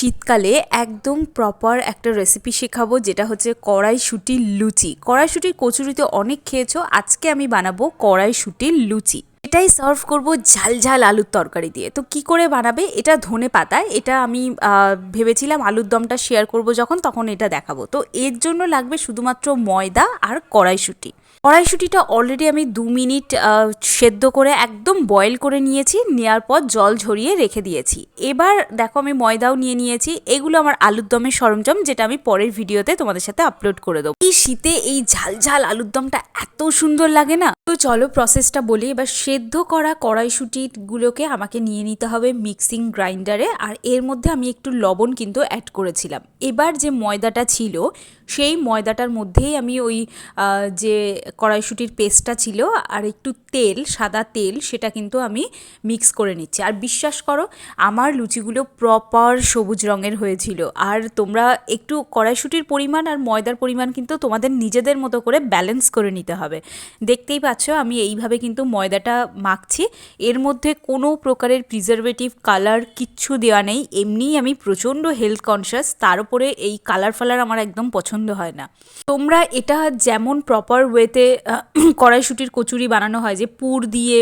শীতকালে একদম প্রপার একটা রেসিপি শেখাবো, যেটা হচ্ছে কড়াইশুটির লুচি। কড়াইশুটির কচুরি তো অনেক খেয়েছো, আজকে আমি বানাবো কড়াইশুটির লুচি। এটাই সার্ভ করব ঝাল ঝাল আলুর তরকারি দিয়ে। তো কি করে বানাবে? এটা ধনে পাতা, এটা আমি ভেবেছিলাম আলুর দমটা শেয়ার করব যখন, তখন এটা দেখাবো। তো এর জন্য লাগবে শুধুমাত্র ময়দা আর কড়াইশুটি। কড়াইশুটিটা অলরেডি আমি দু মিনিট সেদ্ধ করে একদম বয়েল করে নিয়েছি নেওয়ার পর জল ঝরিয়ে রেখে দিয়েছি। এবার দেখো আমি ময়দাও নিয়ে নিয়েছি, এগুলো আমার আলুর দমের সরঞ্জাম যেটা আমি পরের ভিডিওতে তোমাদের সাথে আপলোড করে দেবো। এই শীতে এই ঝাল ঝাল আলুর দমটা এত সুন্দর লাগে না? তো চলো প্রসেসটা বলি, এবার সেদ্ধ করা কড়াইশুটিগুলোকে আমাকে নিয়ে নিতে হবে মিক্সিং গ্রাইন্ডারে আর এর মধ্যে আমি একটু লবণ কিন্তু অ্যাড করেছিলাম। এবার যে ময়দাটা ছিল, সেই ময়দাটার মধ্যেই আমি ওই যে কড়াইশুটির পেস্টটা ছিল আর একটু তেল, সাদা তেল সেটা কিন্তু আমি মিক্স করে নিচ্ছি। আর বিশ্বাস করো, আমার লুচিগুলো প্রপার সবুজ রঙের হয়েছিল। আর তোমরা একটু কড়াইশুটির পরিমাণ আর ময়দার পরিমাণ কিন্তু তোমাদের নিজেদের মতো করে ব্যালেন্স করে নিতে হবে। দেখতেই পাচ্ছ, আমি এইভাবে কিন্তু ময়দাটা মাখছি। এর মধ্যে কোনো প্রকারের প্রিজারভেটিভ কালার কিচ্ছু দেওয়া নেই। এমনিই আমি প্রচণ্ড হেলথ কনসিয়াস তার উপরে এই কালার ফালার আমার একদম পছন্দ হয় না। তোমরা এটা যেমন প্রপার ওয়েতে কড়াইশুটির কচুরি বানানো হয় যে পুর দিয়ে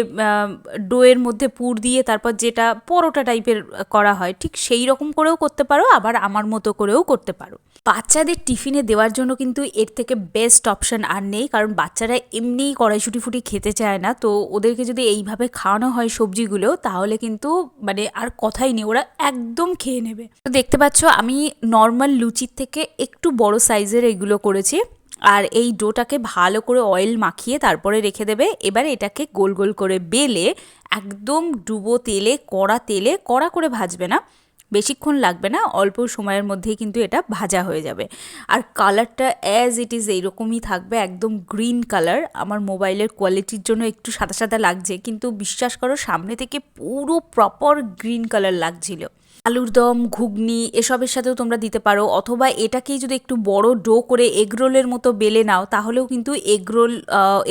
ডোয়ের মধ্যে পুর দিয়ে তারপর যেটা পরোটা টাইপের করা হয়, ঠিক সেই রকম করেও করতে পারো, আবার আমার মতো করেও করতে পারো। বাচ্চাদের টিফিনে দেওয়ার জন্য কিন্তু এর থেকে বেস্ট অপশন আর নেই, কারণ বাচ্চারা এমনিই কড়াইশুটি ফুটি খেতে চায় না, তো ওদেরকে যদি এইভাবে খাওয়ানো হয় সবজিগুলো, তাহলে কিন্তু মানে আর কথাই নেই, ওরা একদম খেয়ে নেবে। তো দেখতে পাচ্ছ, আমি নর্মাল লুচির থেকে একটু বড় সাইজের এগুলো করেছি। আর এই ডোটাকে ভালো করে অয়েল মাখিয়ে তারপরে রেখে দেবে। এবার এটাকে গোল গোল করে বেলে একদম ডুবো তেলে, কড়া তেলে, কড়া করে ভাজবে না। বেশিক্ষণ লাগবে না, অল্প সময়ের মধ্যেই কিন্তু এটা ভাজা হয়ে যাবে। আর কালারটা অ্যাজ ইট ইজ এইরকমই থাকবে, একদম গ্রিন কালার আমার মোবাইলের কোয়ালিটির জন্য একটু সাদা সাদা লাগছে, কিন্তু বিশ্বাস করো সামনে থেকে পুরো প্রপার গ্রিন কালার লাগছিল। আলুর দম, ঘুগনি, এসবের সাথেও তোমরা দিতে পারো, অথবা এটাকেই যদি একটু বড় ডো করে এগরোলের মতো বেলে নাও, তাহলেও কিন্তু এগরোল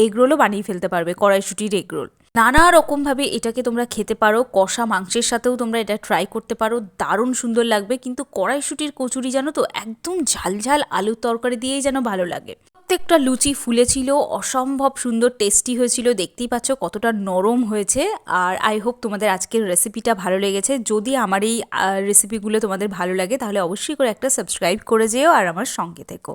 এগরোলও বানিয়ে ফেলতে পারবে, কড়াইশুটির এগরোল নানা রকমভাবে এটাকে তোমরা খেতে পারো, কষা মাংসের সাথেও তোমরা এটা ট্রাই করতে পারো, দারুণ সুন্দর লাগবে, কিন্তু কড়াইশুটির কচুরি জানো তো, একদম ঝাল ঝাল আলুর তরকারি দিয়েই যেন ভালো লাগে। প্রত্যেকটা লুচি ফুলেছিল, অসম্ভব সুন্দর টেস্টি হয়েছিল, দেখতেই পাচ্ছ কতটা নরম হয়েছে, আর আই হোপ তোমাদের আজকের রেসিপিটা ভালো লেগেছে। যদি আমার এই রেসিপিগুলো তোমাদের ভালো লাগে, তাহলে অবশ্যই করে একটা সাবস্ক্রাইব করে যেও আর আমার সঙ্গে থেকো।